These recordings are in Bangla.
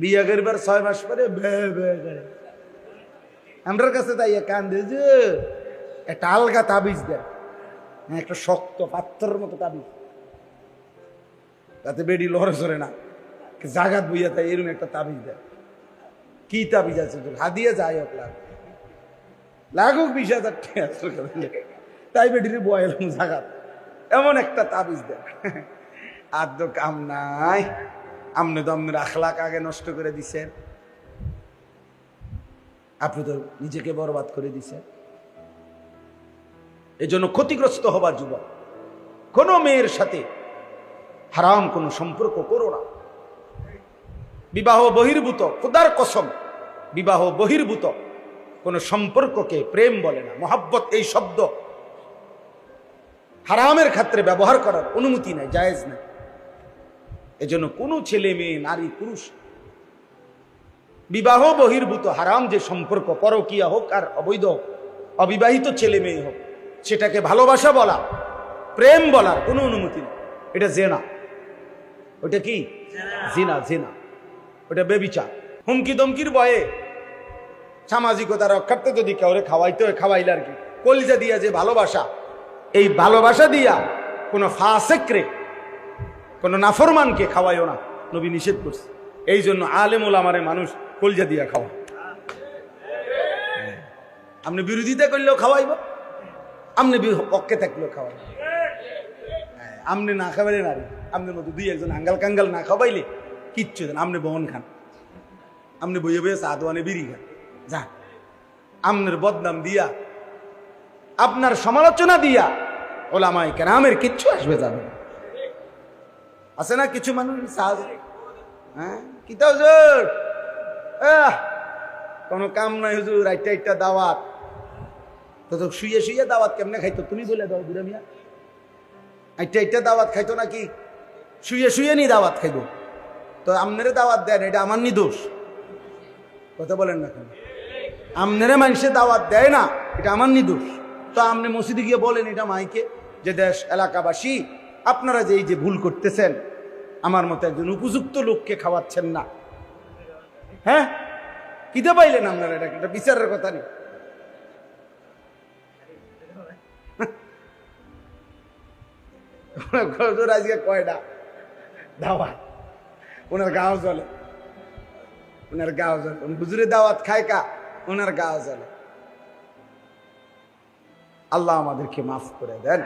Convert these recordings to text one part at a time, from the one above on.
বিয়া করবার ছয় মাস পরে আমরার কাছে তাই কান্দে যে একটা আলগা তাবিজ দেয় হ্যাঁ, একটা শক্ত পাথরের মতো তাবিজ। তাতে বেডি লড়ে সরে না। জাগাত বইয়া তাই এরকম একটা তাবিজ দেয় কি তাবিজ আছে হাদিয়ে যায় হোক লাগ। লাগুক বিশ হাজার তাই বেডির বয়েল জাগাত। এমন একটা তাবিজ দেয় আর কাম নাই। আমনে আপনার আখলাক আগে নষ্ট করে দিছেন। আপনি তো নিজেকে বরবাদ করে দিছেন। এজন্য ক্ষতিগ্রস্ত হবার যুবক, কোনো মেয়ের সাথে হারাম কোনো সম্পর্ক করো না। বিবাহ বহির্ভূত, খুদার কসম, বিবাহ বহির্ভূত, কোনো সম্পর্ককে প্রেম বলে না। মহাব্বত, এই শব্দ হারামের ক্ষেত্রে ব্যবহার করার অনুমতি নাই, জায়েজ নাই। এজন্য কোনো ছেলে মেয়ে, নারী, পুরুষ, বিবাহ বহির্ভূত হারাম যে সম্পর্ক, পরকিয়া হোক আর অবৈধ অবিবাহিত ছেলে মেয়ে হোক, সেটাকে ভালোবাসা বলা, প্রেম বলার কোনো অনুমতি নেই। এটা জেনা। ওটা কি? জিনা জিনা। ওটা বেবিচার। হুমকি দমকির বয়ে সামাজিকতা রক্ষার্থে যদি কাউরে খাওয়াইতে হয়, খাওয়াইলে আর কি। কলিজা দিয়া যে ভালোবাসা, এই ভালোবাসা দিয়া কোনো ফাসেকরে কোনো নাফরমানকে খাওয়াইও না। নবী নিষেধ করছে। এই জন্য আলেমুল আমারে মানুষ কলজা দিয়া খাওয়া। আপনি বিরোধিতা করলেও খাওয়াইব আপনি পক্ষে থাকলেও খাওয়াইব। হ্যাঁ, আপনি না খাবাইলে নারী আপনার মতো দুই একজন আঙ্গাল কাঙ্গাল না খাওয়াইলে কিচ্ছু দেন আপনি বহন খান। আপনি বইয়ে বইয়ে চা দোয়ানে বিড়ি খান। যা। আপনার বদনাম দিয়া আপনার সমালোচনা দিয়া ওলামাই কেরামের কিচ্ছু আসবে যাবে না। আছে না কিছু মানুষ? হ্যাঁ? কিতা হুজুর? কোনো কাম নাই হুজুর একটা একটা দাওয়াত। তো তো শুয়ে শুয়ে দাওয়াত কেমনে খাইতো? তুমি বলে দাও বুড়া মিয়া। একটা একটা দাওয়াত খাইতো নাকি? শুয়ে শুয়ে নি দাওয়াত খাইব। তো আমনেরে দাওয়াত দেন, এটা আমার নি দোষ। কথা বলেন না কেন? আমনেরে মানুষে দাওয়াত দেয় না, এটা আমার নি দোষ। তো আপনি মসজিদে গিয়ে বলেন এটা মাইকে, যে দেশ, এলাকাবাসী, আপনারা যে এই যে ভুল করতেছেন আমার মতো একজন উপযুক্ত লোককে খাওয়াচ্ছেন না। হ্যাঁ? কিতে পাইলেন আপনারা? এটা একটা বিচারের কথা নেই আজকে কয়টা? দাওয়াত। ওনার গাও চলে। ওনার গাও চলে। হুজুরে দাওয়াত খায় কা? ওনার গাও চলে। আল্লাহ আমাদেরকে মাফ করে দেন।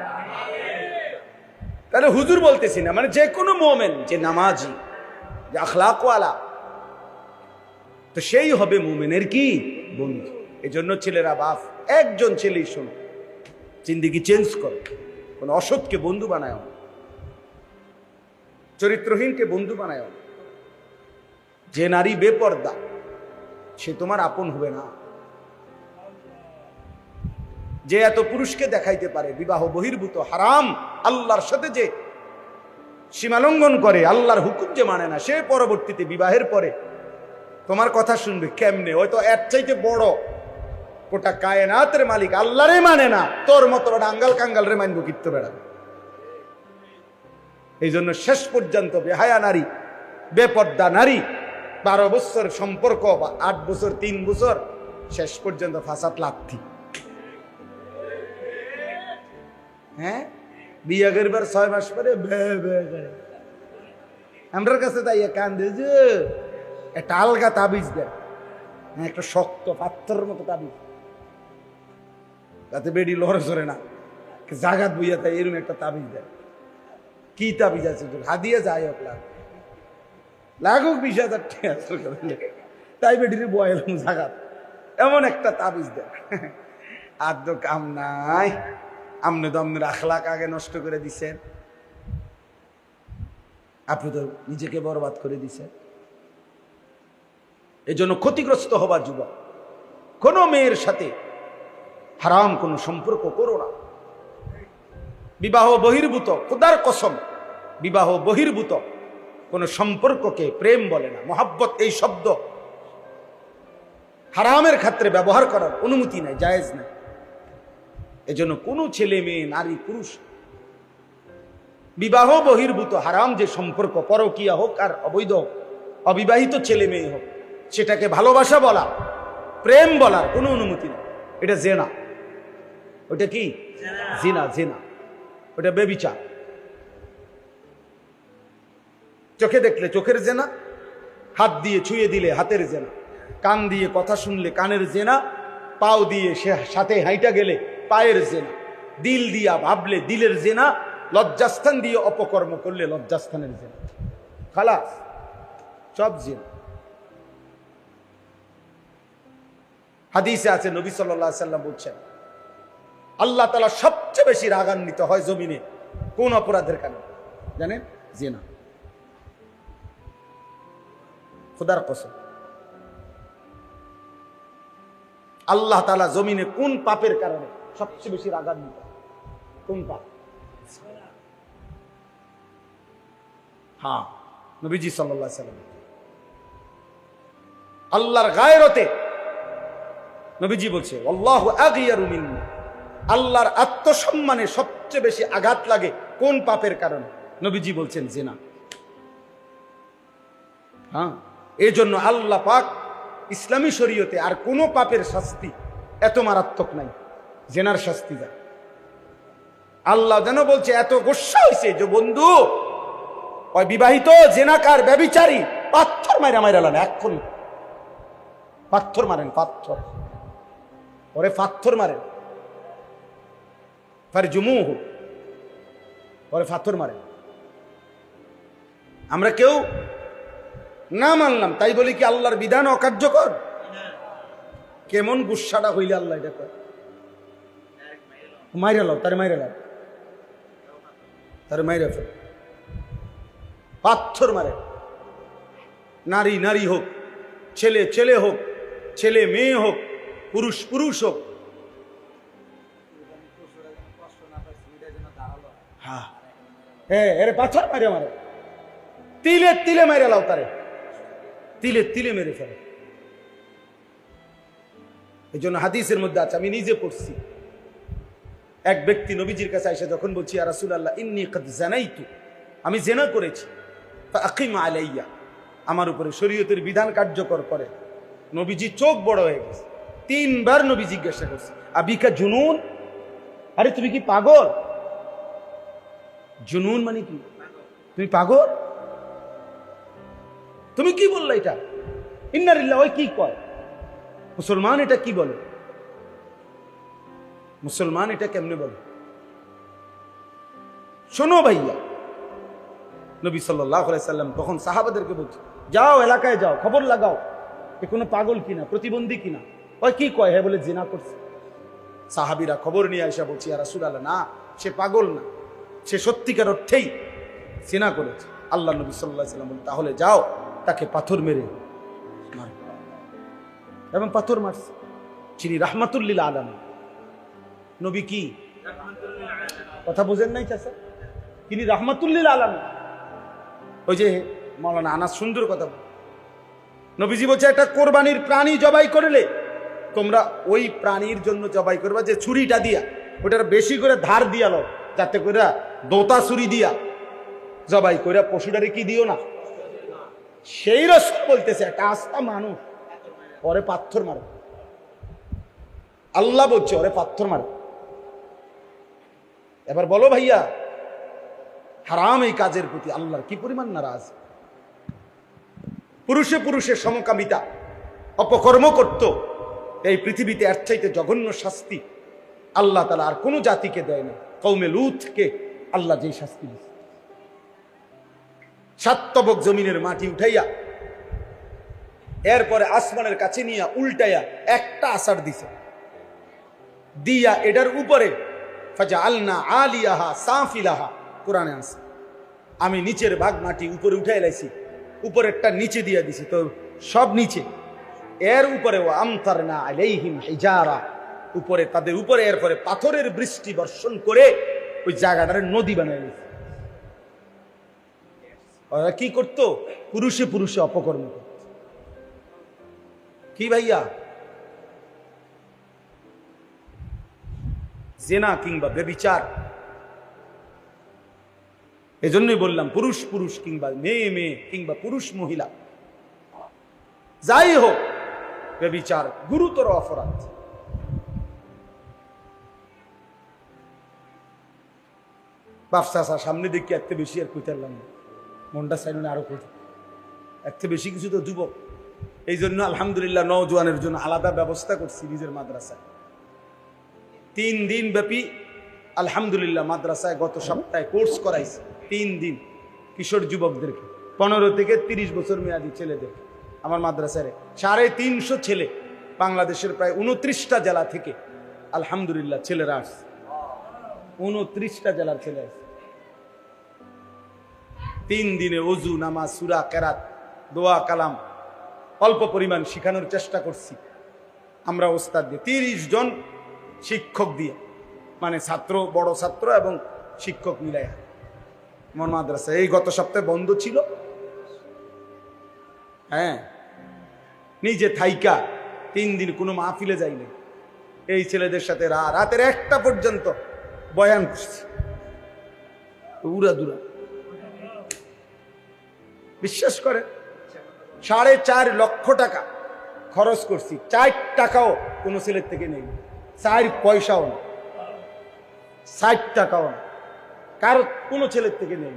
তাহলে হুজুর বলতেছি না মানে যে কোনো মোমেন, যে নামাজি, যে আখলাকওয়ালা, তো সেই হবে মোমেনের কি? বন্ধু। এই জন্য ছেলেরা বাপ, একজন ছেলেই শোনো, জিন্দিগি চেঞ্জ করো, কোন অসৎকে বন্ধু বানায় চরিত্রহীনকে বন্ধু বানায় যে নারী বেপর্দা, সে তোমার আপন হবে না। যে এত পুরুষকে দেখাইতে পারে, বিবাহ বহির্ভূত, হারাম, আল্লাহর সাথে যে সীমালঙ্ঘন করে, আল্লাহর হুকুম যে মানে না, সে পরবর্তীতে বিবাহের পরে তোমার কথা শুনবে, কেমনে? হয়তো এর চাইতে বড় গোটা কায়নাতের মালিক আল্লাহরে মানে না, তোর মতো ডাঙ্গাল কাঙ্গাল রে মানব কিত্ত বেড়াবে এই জন্য শেষ পর্যন্ত বেহায়া নারী, বেপর্দা নারী, বারো বছর সম্পর্ক বা আট বছর তিন বছর শেষ পর্যন্ত ফাঁসাত লাথি। হ্যাঁ? বিয়া করবার ছয় মাস পরে আমরার কাছে তাই কান্দে যে, একটা আলগা তাবিজ দেয় হ্যাঁ একটা শক্ত পাথরের মতো তাবিজ। তাতে বেডি লড়ে সরে না। জাগাত বইয়া তাই এরকম একটা তাবিজ দেয় কি তাবিজ আছে তোর? হাদিয়ে যায় হোক লাগ। লাগুক বিশ হাজার। তাই বেডির বয়েল জাগাত। এমন একটা তাবিজ দেয় আর তো কাম নাই। আপনি তো আপনার আখলাক আগে নষ্ট করে দিছেন আপনি তো নিজেকে বরবাদ করে দিছেন এই জন্য ক্ষতিগ্রস্ত হবার যুবক, কোনো মেয়ের সাথে হারাম কোনো সম্পর্ক করো না। বিবাহ বহির্ভূত, খুদার কসম, বিবাহ বহির্ভূত, কোনো সম্পর্ককে প্রেম বলে না। মহাব্বত এই শব্দ হারামের ক্ষেত্রে ব্যবহার করার অনুমতি নাই, জায়েজ নাই। এজন্য কোনো ছেলে মেয়ে, নারী, পুরুষ, বিবাহ বহির্ভূত, হারাম যে সম্পর্ক, পরকিয়া হোক আর অবৈধ অবিবাহিত ছেলে মেয়ে হোক, সেটাকে ভালোবাসা বলা, প্রেম বলার কোনো অনুমতি নেই। এটা জেনা। ওটা কি? জিনা জিনা। ওটা বেবিচার। চোখে দেখলে চোখের জেনা, হাত দিয়ে ছুঁয়ে দিলে হাতের জেনা। কান দিয়ে কথা শুনলে কানের জেনা, পাও দিয়ে সে সাথে হাইটা গেলে পায়ের জেনা। দিল দিয়া ভাবলে দিলের জেনা, লজ্জাস্থান দিয়ে অপকর্ম করলে লজ্জাস্থানের জেনা। খালাস, সব জেনা। হাদিসে আছে, নবী সাল্লাহ সাল্লাম বলছেন, আল্লাহ তালা সবচেয়ে বেশি রাগান্বিত হয় জমিনে, কোন অপরাধের কারণে? জানেন? জেনা। খোদার কসম। আল্লাহ তালা জমিনে কোন পাপের কারণে সবচেয়ে বেশি রাগান্বিত কোন পাপ হ্যাঁ নবীজি সাল্লাম। আল্লাহর গায়রতে নবীজি বলছে আল্লাহর আত্মসম্মানে সবচেয়ে বেশি আঘাত লাগে কোন পাপের কারণে? নবীজি বলছেন, জেনা। হ্যাঁ এই জন্য আল্লাহ পাক ইসলামী শরীয়তে আর কোনো পাপের শাস্তি এত মারাত্মক নাই। জেনার শাস্তি যায় আল্লাহ যেন বলছে এত গোসা হয়েছে যে বন্ধু ওই বিবাহিত জেনাকার ব্যবিচারী পাথর মাইরা মাইরা লান এক্ষুনি। পাথর মারেন পাথর। ওরে পাথর মারেন। ফার জুমু ওরে পাথর মারেন। আমরা কেউ না মানলাম তাই বলি কি আল্লাহর বিধান অকার্যকর? কেমন গুসাটা হইলে আল্লাহ এটা কর মাইরা লাও, তারে মাইরা লাও। তারে মাইরা ফেল। পাথর মারে। নারী নারী হোক, ছেলে ছেলে হোক, ছেলে, মেয়ে হোক, পুরুষ পুরুষ হোক। হ্যাঁ। হ্যাঁ পাথর মারে মারে তিলে তিলে মেরে লাও তারে। তিলে তিলে মেরে ফেলে। এই জন্য হাদিসের মধ্যে আছে, আমি নিজে পড়ছি। এক ব্যক্তি নবীজির কাছে এসে যখন বলছি আর রাসুল আল্লাহ ইন্নি কদ জানাইতু। আমি জেনা করেছি। আকিম আলাইয়া। আমার উপরে শরীয়তের বিধান কার্যকর করে। নবীজি চোখ বড় হয়ে গেছে। তিনবার নবী জিজ্ঞাসা করছে, আবিকা জুনুন? আরে, তুমি কি পাগল? জুনুন মানে কি? তুমি পাগল? তুমি কি বললে এটা? ইন্নারিল্লাহ, ওই কি কয়? মুসলমান এটা কি বলে? মুসলমান এটা কেমনে বলে? শোনো ভাইয়া, নবী সাল্লাম তখন সাহাবাদেরকে বলছে, যাও এলাকায় যাও, খবর লাগাও, এ কোনো পাগল কিনা, প্রতিবন্ধী কিনা? ওই কি কয়? হ্যাঁ বলে জেনা করছে। সাহাবিরা খবর নিয়ে আসা বলছি আর রাসুল আল্লাহ না, সে পাগল না, সে সত্যিকার অর্থেই জেনা করেছে। আল্লাহ নবী সাল্লাহ সাল্লাম বলে তাহলে যাও, তাকে পাথর মেরে এবং পাথর মারছে। যিনি রাহমাতুল্লিল আলম নবী কি? কথা বোঝেন নাই চাষা তিনি রাহমাতুল্লিল আলম ওই যে মৌলানা আনাস সুন্দর কথা। নবীজি বলছে, একটা কোরবানির প্রাণী জবাই করলে তোমরা ওই প্রাণীর জন্য জবাই করবা যে ছুরিটা দিয়া, ওটার বেশি করে ধার দিয়া লো যাতে করে দোতা ছুরি দিয়া জবাই করে পশুটারে কি দিও না? সেই রস বলতেছে, একটা আস্থা মানুষ, ওরে পাথর মারে। আল্লাহ বলছে, ওরে পাথর মারে। এবার বলো ভাইয়া, হারাম এই কাজের প্রতি আল্লাহর কি পরিমাণ নারাজ? পুরুষে পুরুষের সমকামিতা, অপকর্ম করত, এই পৃথিবীতে এর চাইতে জঘন্য শাস্তি আল্লাহ তালা আর কোনো জাতিকে দেয় না। কৌমে লুথকে আল্লাহ যেই শাস্তি দিচ্ছে সাত্তবক জমিনের মাটি উঠাইয়া, এরপরে আসমানের কাছে নিয়ে উল্টাইয়া একটা আসার দিছে। দিয়া এটার উপরে ফাজা আলনা আলিয়াহা সাফিলাহা। কোরআনে আছে। আমি নিচের ভাগ মাটি উপরে উঠে লাইছি, উপরেরটা নিচে দিয়ে দিছি, তো সব নিচে। এর উপরে ও আমতার না আলাইহিম উপরে তাদের উপরে, এরপরে পাথরের বৃষ্টি বর্ষণ করে ওই জায়গাটারে নদী বানাই দিছে ওরা কি করতো? পুরুষে পুরুষে অপকর্ম করত। কি ভাইয়া? জেনা কিংবা বেবিচার এজন্যই বললাম, পুরুষ পুরুষ কিংবা মেয়ে মেয়ে কিংবা পুরুষ মহিলা, যাই হোক বেবিচার গুরুতর অপরাধ। বাপসা সামনে দেখি এত বেশি আর কইতারলাম মনটা চাইল আরও কইতে। এত বেশি কিছু তো যুবক। এই জন্য আলহামদুলিল্লাহ, নওজোয়ানের জন্য আলাদা ব্যবস্থা করছি নিজের মাদ্রাসায়। তিন দিন ব্যাপী আলহামদুলিল্লাহ মাদ্রাসায় গত সপ্তাহে কোর্স করাইছে, তিন দিন কিশোর যুবকদেরকে। পনেরো থেকে তিরিশ বছর মেয়াদী ছেলেদের আমার মাদ্রাসায় সাড়ে তিনশো ছেলে বাংলাদেশের প্রায় উনত্রিশটা জেলা থেকে আলহামদুলিল্লাহ ছেলেরা আসছে। উনত্রিশটা জেলার ছেলে আসছে। তিন দিনে অজু, নামাজ, সুরা, কেরাত, দোয়া, কালাম অল্প পরিমাণ শেখানোর চেষ্টা করছি। আমরা ওস্তাদ দিয়ে তিরিশ জন শিক্ষক দিয়ে। মানে ছাত্র, বড় ছাত্র এবং শিক্ষক মিলাইয়া। আমার মাদ্রাসা এই গত সপ্তাহে বন্ধ ছিল। হ্যাঁ। নিজে থাইকা তিন দিন কোনো মাহফিলে যাইনি এই ছেলেদের সাথে রাতের একটা পর্যন্ত বয়ান করছি। উড়া দুরা। বিশ্বাস করে সাড়ে চার লক্ষ টাকা খরচ করছি। চার টাকাও কোনো ছেলের থেকে নেই। চার পয়সাও না। ষাট টাকাও না। কারও কোনো ছেলের থেকে নেই।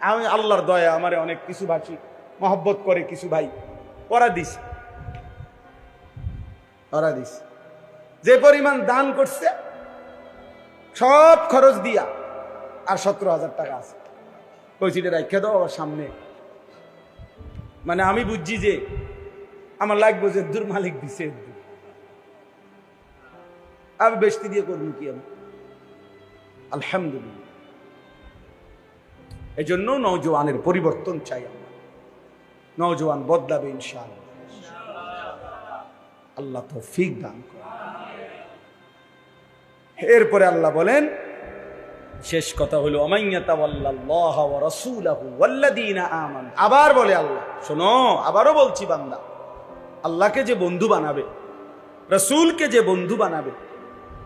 আমি আল্লাহর দয়া, আমারে অনেক কিছু ভাষী মহব্বত করে কিছু ভাই। ওরা দিস ওরা দিস যে পরিমাণ দান করছে, সব খরচ দিয়া আর সতেরো হাজার টাকা আছে। ওই সিটে রাখে দাও আবার সামনে। মানে আমি বুঝছি যে আমার লাগবে যে দূর মালিক দিছে আমি বেশি দিয়ে করব কি আমি? আলহামদুলিল্লাহ। এই জন্য নৌজওয়ানের পরিবর্তন চাই আমরা। নৌজওয়ান বদলাবে ইনশাল আল্লাহ তো ফিক দান এরপরে আল্লাহ বলেন, শেষ কথা হলো আবার বলে আল্লাহ, শোনো, আবারও বলছি বান্দা, আল্লাহকে যে বন্ধু বানাবে, রসুলকে যে বন্ধু বানাবে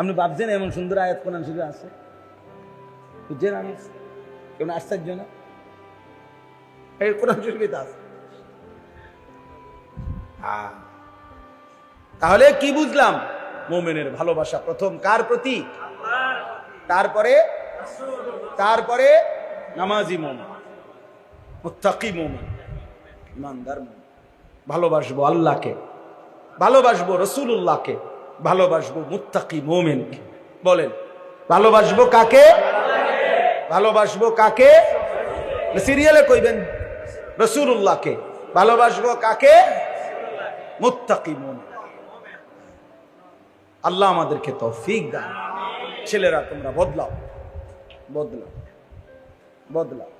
আপনি ভাবছেন এমন সুন্দর আয়াত কোরআন শরীফে আছে? বুঝছেন আমি? কেমন আশ্চর্য না? কোরআন শরীফে আছে। তাহলে কি বুঝলাম? মোমেনের ভালোবাসা প্রথম কার প্রতি? তারপরে? তারপরে নামাজি মোমেন। মোমেন। ইমানদার মোমেন। ভালোবাসবো আল্লাহকে। ভালোবাসবো রসুল্লাহকে ভালোবাসবো মুত্তাকি মোমেনকে বলেন, ভালোবাসবো কাকে? ভালোবাসবো কাকে? সিরিয়ালে কইবেন রসুল্লাহকে ভালোবাসবো কাকে? মুত্তাকি মোমেন। আল্লাহ আমাদেরকে তৌফিক দান। ছেলেরা, তোমরা বদলাও। বদলাও। বদলাও।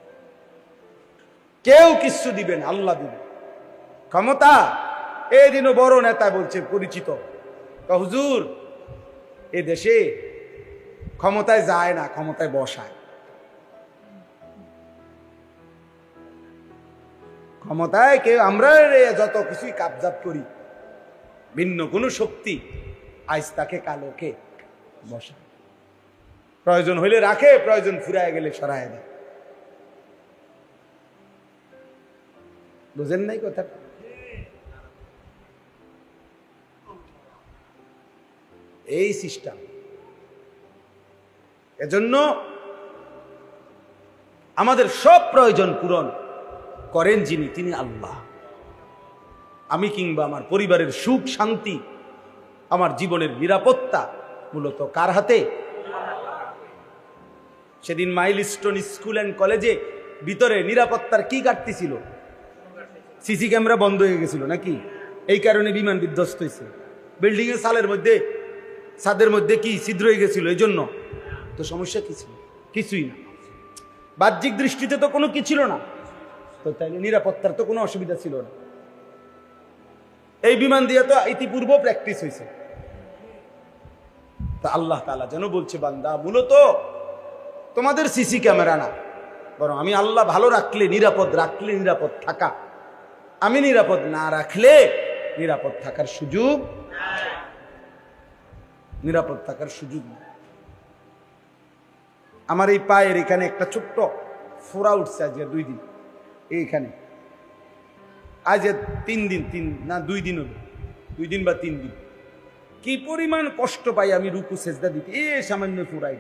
কেউ কিছু দিবেন আল্লাহ দিবেন ক্ষমতা? এই দিনও বড় নেতা বলছে, পরিচিত। হুজুর, এ দেশে ক্ষমতায় যায় না, ক্ষমতায় বসায়। ক্ষমতায় কেউ আমরা যত কিছুই কাবজাত করি, ভিন্ন কোনো শক্তি আজ তাকে কালোকে বসায়। প্রয়োজন হইলে রাখে, প্রয়োজন ফুরায় গেলে সরায় দেয়। বুঝেন নাই কথা এই সিস্টেম। এজন্য আমাদের সব প্রয়োজন পূরণ করেন যিনি, তিনি আল্লাহ। আমি কিংবা আমার পরিবারের সুখ, শান্তি, আমার জীবনের নিরাপত্তা মূলত কার হাতে? সেদিন মাইলস্টোন স্কুল অ্যান্ড কলেজে ভিতরে নিরাপত্তার কি ঘাটতি ছিল? সিসি ক্যামেরা বন্ধ হয়ে গেছিল নাকি? এই কারণে বিমান বিধ্বস্ত হয়েছে। বিল্ডিং এর সালের মধ্যে ছাদের মধ্যে কি ছিদ্র হয়ে গেছিল? এই জন্য। তো সমস্যা কি ছিল? কিছুই না। বাহ্যিক দৃষ্টিতে তো কোনো কি ছিল না। তো তাইলে নিরাপত্তার তো কোনো অসুবিধা ছিল না। এই বিমান দিয়ে তো ইতিপূর্ব প্র্যাকটিস হয়েছে তা আল্লাহ তালা যেন বলছে বান্দা মূলত তোমাদের সিসি ক্যামেরা না। বরং আমি আল্লাহ ভালো রাখলে নিরাপদ রাখলে নিরাপদ থাকা। আমি নিরাপদ না রাখলে নিরাপদ থাকার সুযোগ নিরাপদ থাকার সুযোগ নেই। আমার এই পায়ের এখানে একটা ছোট্ট ফোড়া উঠছে আজকে দুই দিন। এইখানে। আজ তিন দিন, তিন না, দুই দিন হলো। দুই দিন বা তিন দিন। কি পরিমাণ কষ্ট পাই আমি রুকু, সেজদা দিতে। এ সামান্য ফুরাই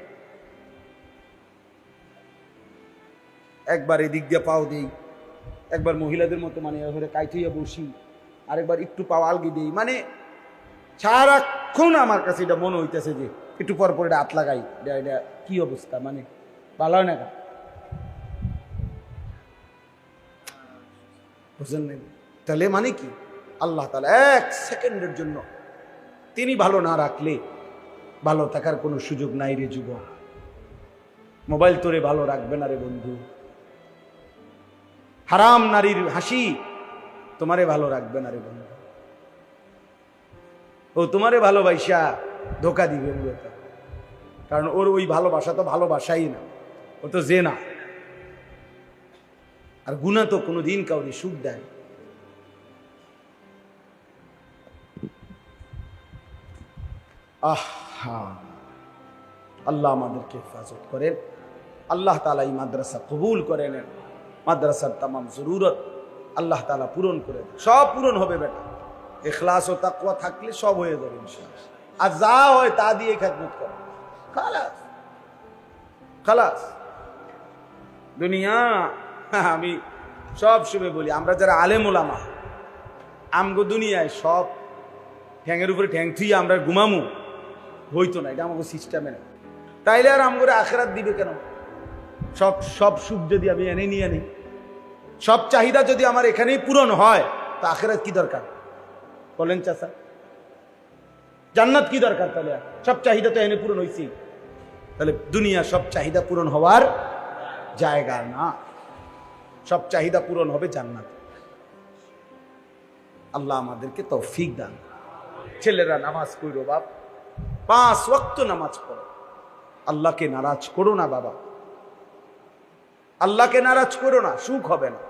একবার এদিক দিয়ে পাও দেই। একবার মহিলাদের মতো মানে এভাবে কাইঠাইয়া বসি। আরেকবার একটু পাও আলগি দেই। মানে সারাক্ষণ আমার কাছে এটা মনে হইতেছে যে একটু পর পর এটা হাত লাগাই। এটা এটা কি অবস্থা? মানে ভালো হয় না কেন? বুঝলেন তাহলে মানে কি? আল্লাহ তালা এক সেকেন্ডের জন্য তিনি ভালো না রাখলে ভালো থাকার কোনো সুযোগ নাই রে যুবক। মোবাইল তোরে ভালো রাখবে না রে বন্ধু। হারাম নারীর হাসি তোমারে ভালো রাখবে না রে বন্ধু। ও তোমারে ভালোবাসা ধোকা দিবে মূলত। কারণ ওর ওই ভালোবাসা তো ভালোবাসাই না, ও তো যে না আর গুণা তো কোনো দিন কাউরি সুখ দেয়। আহা আল্লাহ আমাদেরকে হেফাজত করেন। আল্লাহ তালা এই মাদ্রাসা কবুল করে নেন। মাদ্রাসার তামাম জরুরত আল্লাহ তালা পূরণ করে দেন। সব পূরণ হবে বেটা। এখলাস ও তাকুয়া থাকলে সব হয়ে যাবে। আর যা হয় তা দিয়ে খেদমত করে। খালাস। খালাস। দুনিয়া, আমি সব সময় বলি, আমরা যারা আলেম ওলামা, আমগো দুনিয়ায় সব ঠ্যাঙের উপরে ঠ্যাং থুই আমরা ঘুমামু, হইতো না, এটা আমাকে সিস্টেমে না তাইলে আর আমগরে আখেরাত দিবে কেন? সব সব সুখ যদি আমি এনে নিয়ে নিই, সব চাহিদা যদি আমার এখানেই পূরণ হয়, তা আখেরাত কি দরকার? বলেন চাষা জান্নাত কি দরকার তাহলে? সব চাহিদা তো এনে পূরণ হয়েছি তাহলে দুনিয়া সব চাহিদা পূরণ হওয়ার জায়গা না। সব চাহিদা পূরণ হবে জান্নাত। আল্লাহ আমাদেরকে তৌফিক দান ছেলেরা নামাজ পড়ো বাপ। পাঁচ ওয়াক্ত নামাজ পড়ো। আল্লাহকে নারাজ করো না বাবা। আল্লাহকে নারাজ করো না, সুখ হবে না।